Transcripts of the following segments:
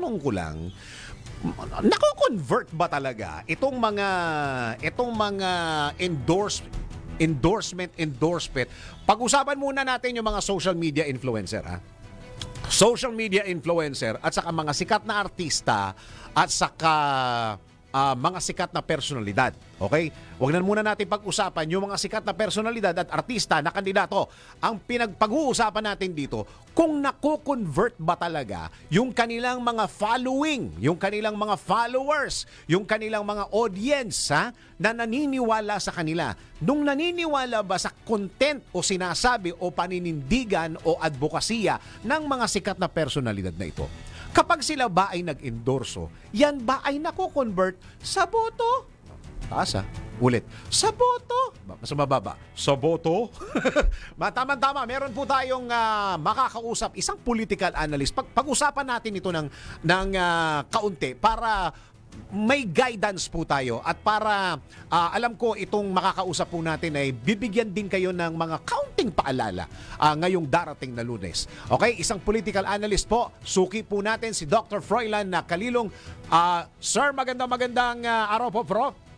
tanong ko lang, nako-convert ba talaga itong mga itong mga endorse endorsement endorsement? Pag-usapan muna natin yung mga social media influencer ha? Social media influencer at saka mga sikat na artista at saka ah, mga sikat na personalidad. Okay? Huwag na muna natin pag-usapan yung mga sikat na personalidad at artista na kandidato. Ang pinagpag-uusapan natin dito, kung nako-convert ba talaga yung kanilang mga following, yung kanilang mga followers, yung kanilang mga audience ha, na naniniwala sa kanila. Nung naniniwala ba sa content o sinasabi o paninindigan o advokasya ng mga sikat na personalidad na ito? Kapag sila ba ay nag-endorso, yan ba ay nako-convert sa boto? Taas ah. Ulit. Sa boto. Ba- Mas mababa. Sa boto? Ma- Tama-tama. Meron po tayong ah, makakausap, isang political analyst. Pag- pag-usapan natin ito ng, ng ah, kaunti para may guidance po tayo at para ah, alam ko itong makakausap po natin ay bibigyan din kayo ng mga counting paalala ah, ngayong darating na lunes. Okay, isang political analyst po, suki po natin si Dr. Froilan na Kalilong. Ah, sir, magandang magandang ah, araw po, Prof.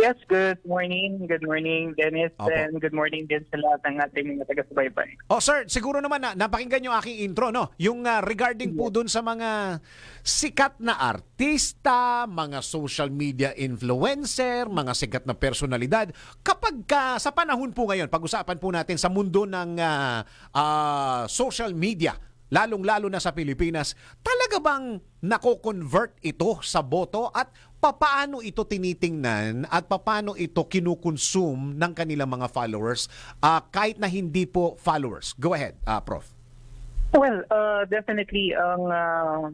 Yes, good morning. Good morning, Dennis. Opo. And good morning din sa lahat ng ating mga taga-subaybay. Oh, sir, siguro naman na napakinggan yung aking intro, no? Yung ah, regarding po dun sa mga sikat na artista, mga social media influencer, mga sikat na personalidad. Kapag ka, sa panahon po ngayon, pag-usapan po natin sa mundo ng ah, ah, social media, lalong-lalo na sa Pilipinas, talaga bang nako-convert ito sa boto at papaano ito tinitingnan at papaano ito kinukonsume ng kanilang mga followers ah, kahit na hindi po followers? Go ahead, ah, Prof. Well, uh, definitely ang uh,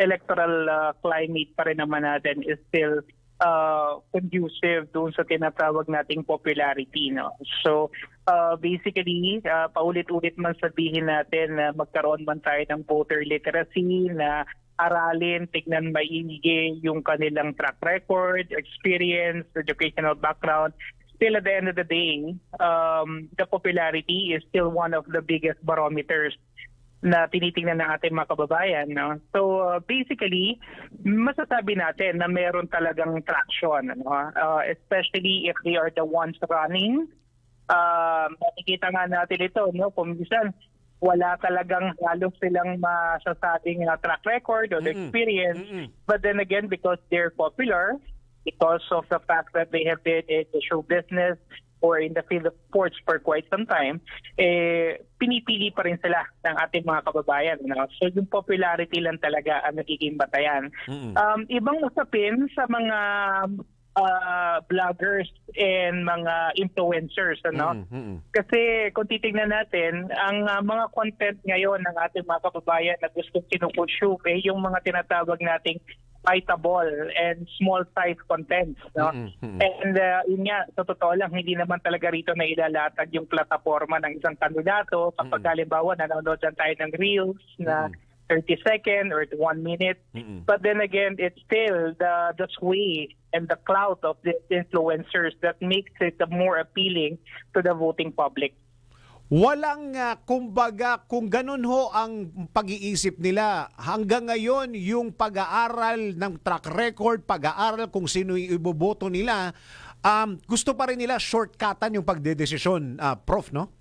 electoral uh, climate pa rin naman natin is still uh, conducive doon sa tinatawag nating popularity. No? So uh, basically, uh, paulit-ulit man sabihin natin na magkaroon man tayo ng voter literacy na aralin, tignan maigi yung kanilang track record, experience, educational background. Still at the end of the day, um, the popularity is still one of the biggest barometers na tinitingnan ng ating mga kababayan. No? So uh, basically, masasabi natin na meron talagang traction. Ano? Uh, especially if they are the ones running. Uh, makikita nga natin ito, no? kung minsan wala talagang halos silang masasabing uh, track record or Mm-mm. experience. Mm-mm. But then again, because they're popular, because of the fact that they have been in the show business or in the field of sports for quite some time, eh, pinipili pa rin sila ng ating mga kababayan. No? So yung popularity lang talaga ang nagiging batayan. Mm-mm. Um, ibang usapin sa mga uh, vloggers and mga influencers. Ano? Mm, mm, mm. Kasi kung titignan natin, ang uh, mga content ngayon ng ating mga kababayan na gustong kinukonsume, eh, yung mga tinatawag nating biteable and small size contents. No? Mm, mm. And uh, yun nga, sa totoo lang, hindi naman talaga rito na ilalatag yung plataforma ng isang kandidato. Kapag Mm. halimbawa, nanonood dyan tayo ng reels na 30 second or 1 minute. Mm-mm. But then again, it's still the the sway and the clout of the influencers that makes it more appealing to the voting public. Walang, ah, kumbaga, kung ganun ho ang pag-iisip nila, hanggang ngayon, yung pag-aaral ng track record, pag-aaral kung sino yung iboboto nila, um, gusto pa rin nila shortcutan yung pagdedesisyon, ah, Prof, no?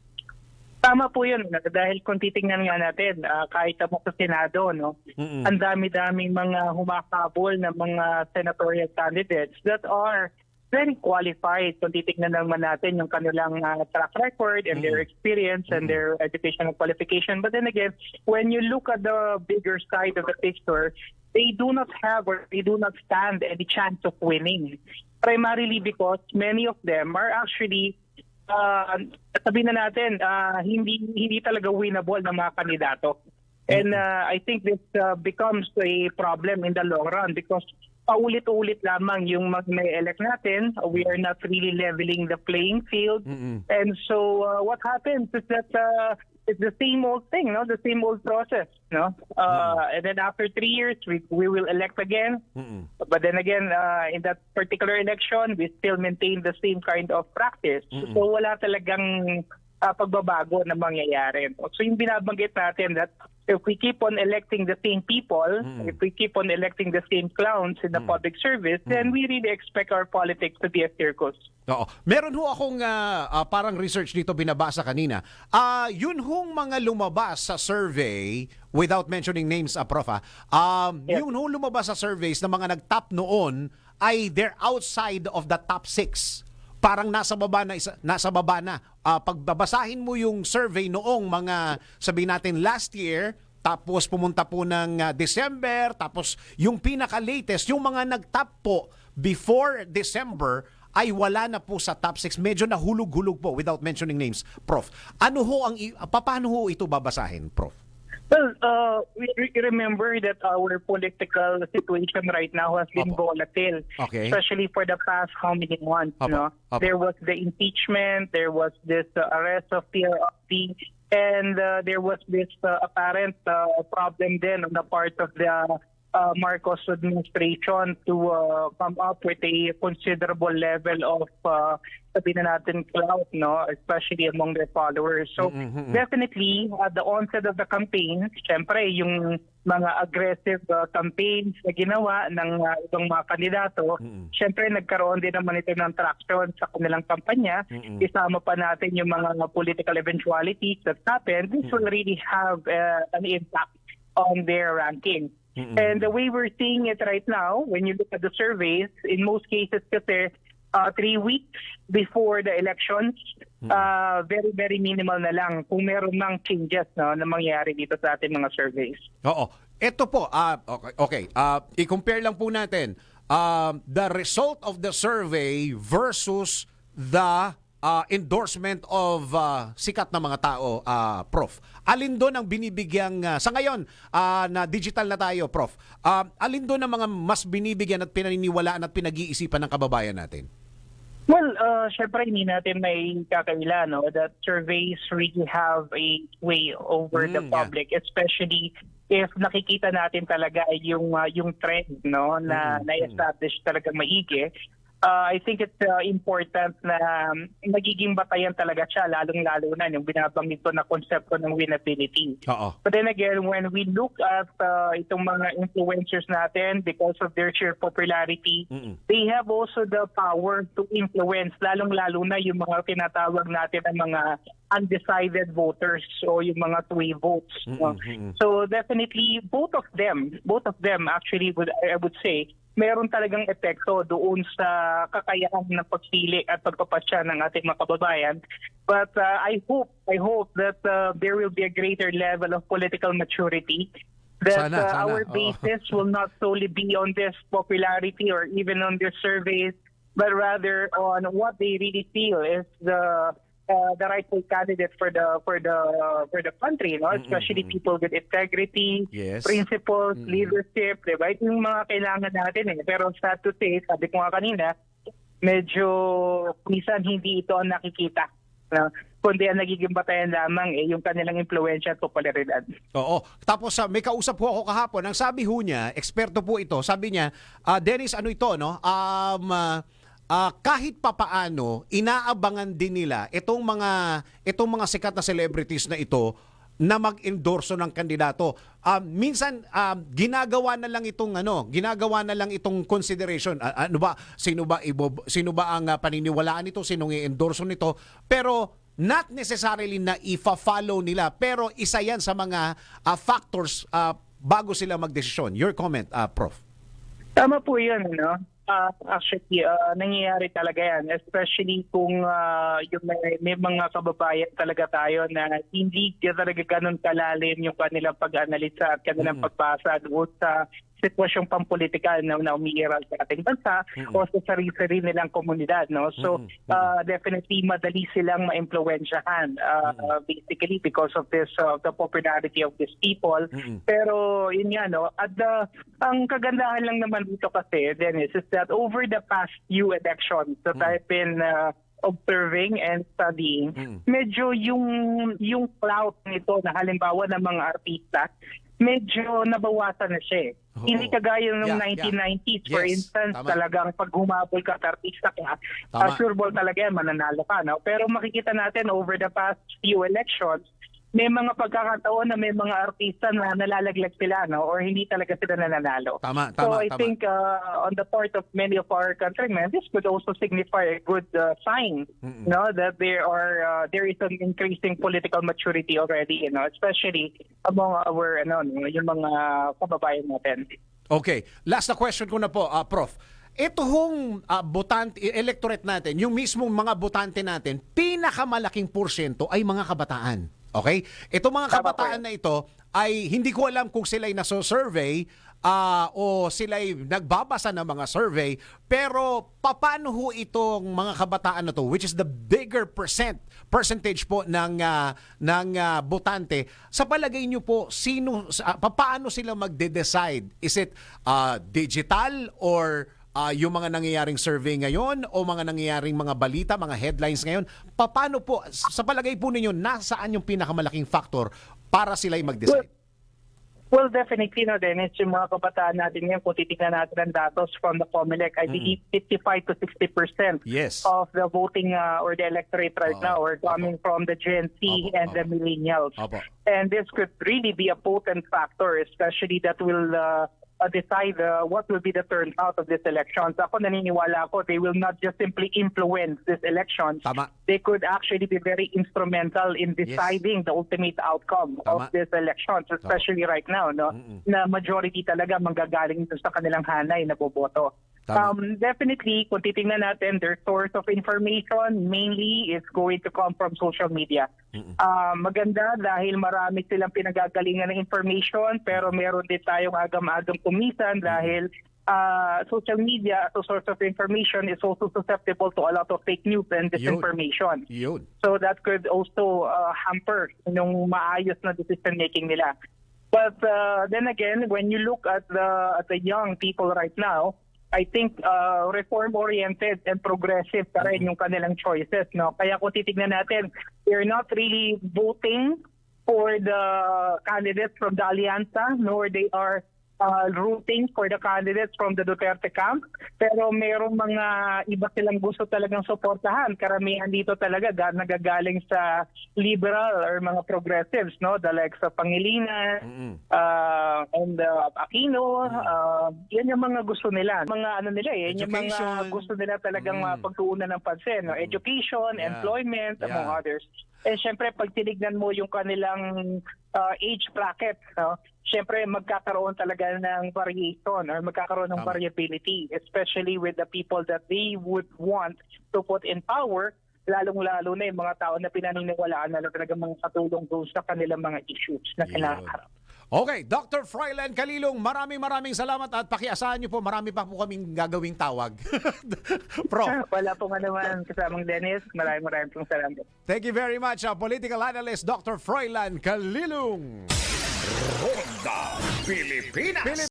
Tama po yun. Dahil kung titingnan nga natin, ah, kahit mo sa Senado, no, ang dami-daming mga humakabol na mga senatorial candidates that are very qualified kung titignan naman natin yung kanilang ah, track record and their experience and their educational qualification. But then again, when you look at the bigger side of the picture, they do not have or they do not stand any chance of winning. Primarily because many of them are actually uh, sabihin na natin, ah, hindi hindi talaga winnable ng mga kandidato. And uh, I think this uh, becomes a problem in the long run because paulit-ulit lamang yung mag elect natin. We are not really leveling the playing field. Mm-mm. And so uh, what happens is that uh, it's the same old thing, no? The same old process, no? Uh, And then after three years, we, we will elect again. Mm-mm. But then again, uh, in that particular election, we still maintain the same kind of practice. Mm-mm. So wala talagang uh, pagbabago na mangyayari. So yung binabanggit natin that if we keep on electing the same people, if we keep on electing the same clowns in the public service, then we really expect our politics to be a circus. Oo. Meron ho akong ah, ah, parang research dito binabasa kanina. Ah, yun hong mga lumabas sa survey without mentioning names, ah, prof, ah, um, Yes. yun hong lumabas sa surveys na mga nag-top noon ay they're outside of the top six. Parang nasa baba na isa, nasa baba na. Ah, pagbabasahin mo yung survey noong mga sabihin natin last year, tapos pumunta po ng ah, December, tapos yung pinaka-latest, yung mga nag-top po before December ay wala na po sa top 6. Medyo nahulog-hulog po without mentioning names. Prof, ano ho ang, paano ho ito babasahin, Prof? Well, uh, we remember that our political situation right now has been Opo. volatile, Okay. especially for the past how many months. Opo. No? Opo. There was the impeachment, there was this uh, arrest of PRP, and uh, there was this uh, apparent uh, problem then on the part of the uh, Marcos administration to uh, come up with a considerable level of uh, sabihin na natin clout, no, especially among their followers. So definitely at the onset of the campaign, syempre yung mga aggressive uh, campaigns na ginawa ng uh, ibang mga kandidato, syempre nagkaroon din naman ito ng traction sa kanilang kampanya. Isama pa natin yung mga political eventualities that happened. This will really have uh, an impact on their ranking. And the way we're seeing it right now, when you look at the surveys, in most cases kasi uh, three weeks before the elections, uh, very, very minimal na lang kung meron ng changes no, na mangyayari dito sa ating mga surveys. Oo. Ito po, ah, okay, okay. Ah, i-compare lang po natin um, the result of the survey versus the ah, endorsement of ah, sikat na mga tao, ah, Prof. Alin doon ang binibigyang, ah, sa ngayon, ah, na digital na tayo, Prof, ah, alin doon ang mga mas binibigyan at pinaniniwalaan at pinag-iisipan ng kababayan natin? Well, uh, syempre hindi natin may kakaila no, that surveys really have a way over the Mm, yeah. public, especially if nakikita natin talaga yung uh, yung trend no na na-establish talaga maigi. Uh, I think it's uh, important na um, magiging batayan talaga siya lalong-lalo na yung binabanggit ko na konsepto ng winnability. Oo. But then again, when we look at uh, itong mga influencers natin because of their sheer popularity, Mm-mm. they have also the power to influence, lalong-lalo na yung mga tinatawag natin ang mga undecided voters o yung mga sway votes. no? Mm-mm. So definitely, both of them, both of them actually, would, I would say, meron talagang epekto doon sa kakayahan ng pagpili at pagpapasya ng ating mga kababayan. But uh, I hope, I hope that uh, there will be a greater level of political maturity that Sana, uh, sana. our basis will not solely be on this popularity or even on their surveys, but rather on what they really feel is the uh, the rightful candidate for the for the for the country, no? Especially people with integrity, Yes. principles, leadership, di ba? Ito yung mga kailangan natin eh. Pero sad to say, sabi ko nga kanina, medyo minsan hindi ito ang nakikita. No? Kundi ang nagiging batayan lamang eh, yung kanilang impluensya at popularidad. Oo. Tapos sa may kausap po ako kahapon, ang sabi ho niya, eksperto po ito, sabi niya, ah, Dennis, ano ito, no? Um, ah, ah, kahit papaano, inaabangan din nila itong mga itong mga sikat na celebrities na ito na mag-endorso ng kandidato. Um, minsan um, ginagawa na lang itong ano, ginagawa na lang itong consideration. Ah, ano ba sino ba ibo, sino ba ang ah, paniniwalaan nito, sinong i-endorso nito? Pero not necessarily na ifa-follow nila, pero isa 'yan sa mga ah, factors ah, bago sila magdesisyon. Your comment, ah, Prof. Tama po yun, no? Ah, actually, ah, nangyayari talaga yan. Especially kung ah, yung may, may mga kababayan talaga tayo na hindi talaga ganun kalalim yung kanilang pag-analisa at kanilang pagbasa doon sa sitwasyong pampolitikal na, na umiiral sa ating bansa o sa sarili-sarili nilang komunidad. No? So, ah, definitely madali silang ma-impluensyahan ah, basically because of this uh, the popularity of these people. Pero yun nga, no? At the, ang kagandahan lang naman dito kasi, Dennis, is that over the past few elections that I've been uh, observing and studying, medyo yung yung clout nito na halimbawa ng mga artista, medyo nabawasan na siya. Oo. Hindi kagaya ng Yeah, yeah. 1990s, for Yes, instance, tama. talagang pag humabol ka at artista ka, Tama. uh, sure ball talaga yan, mananalo ka. No? Pero makikita natin over the past few elections, may mga pagkakataon na may mga artista na nalalaglag sila no or hindi talaga sila nananalo. Tama, so tama, I tama. think uh, on the part of many of our countrymen, this could also signify a good uh, sign, no, that there are uh, there is an increasing political maturity already, you know, especially among our ano, no, yung mga kababayan natin. Okay. Last na question ko na po, ah, Prof. Ito hong ah, botante, electorate natin, yung mismong mga botante natin, pinakamalaking porsyento ay mga kabataan. Okay? Ito mga kabataan na ito ay hindi ko alam kung sila'y naso-survey ah, o sila'y nagbabasa ng mga survey, pero paano ho itong mga kabataan na to, which is the bigger percent, percentage po ng, ah, ng ah, botante, sa palagay nyo po, sino, pa- paano sila magde-decide? Is it ah, digital or ah, yung mga nangyayaring survey ngayon o mga nangyayaring mga balita, mga headlines ngayon, paano po, sa palagay po ninyo, nasaan yung pinakamalaking factor para sila'y mag-decide? Well, definitely, no, Dennis, yung mga kabataan natin ngayon, kung titignan natin ang datos from the COMELEC, I believe 55 to 60 percent Yes. of the voting uh, or the electorate right Oo. now are coming from the Gen Z Opo, and the opo. millennials. Opo. And this could really be a potent factor, especially that will uh, uh, decide uh, what will be the turnout of these elections. Ako naniniwala ako, they will not just simply influence these elections. Tama. They could actually be very instrumental in deciding the ultimate outcome Tama. of these elections, especially right now, no? Na majority talaga manggagaling sa kanilang hanay na boboto. Tama. Um, definitely, kung titingnan natin, their source of information mainly is going to come from social media. Ah, maganda dahil marami silang pinagagalingan ng information pero meron din tayong agam-agam kumisan dahil ah, social media as a source of information is also susceptible to a lot of fake news and Yun. disinformation. Yun. So that could also uh, hamper yung maayos na decision making nila. But uh, then again, when you look at the at the young people right now, I think uh, reform oriented and progressive pa rin yung kanilang choices, no? Kaya kung titignan natin, they're not really voting for the candidates from the Alianza, nor they are uh, rooting for the candidates from the Duterte camp. Pero merong mga iba silang gusto talagang suportahan. Karamihan dito talaga ga- nagagaling sa liberal or mga progressives, no? The likes of Pangilinan, uh, and uh, Aquino, uh, yan yung mga gusto nila. Mga ano nila eh, yan yung mga gusto nila talagang Mm. uh, pagtuunan ng pansin. No? Education, Yeah. employment, among Yeah. others. Eh syempre pag tinignan mo yung kanilang uh, age bracket, no? Syempre magkakaroon talaga ng variation or magkakaroon ng Tama. variability, especially with the people that they would want to put in power, lalong-lalo na yung mga tao na pinaniniwalaan na talaga mga katulong doon sa kanilang mga issues na kinaharap. Okay, Dr. Fryland Kalilong, maraming maraming salamat at pakiasahan niyo po, marami pa po kaming gagawing tawag. Prof, Ah, Wala pong ano man kasamang Dennis. Maraming maraming pong salamat. thank you very much, uh, political analyst Dr. Fryland Kalilong. Ronda Pilipinas.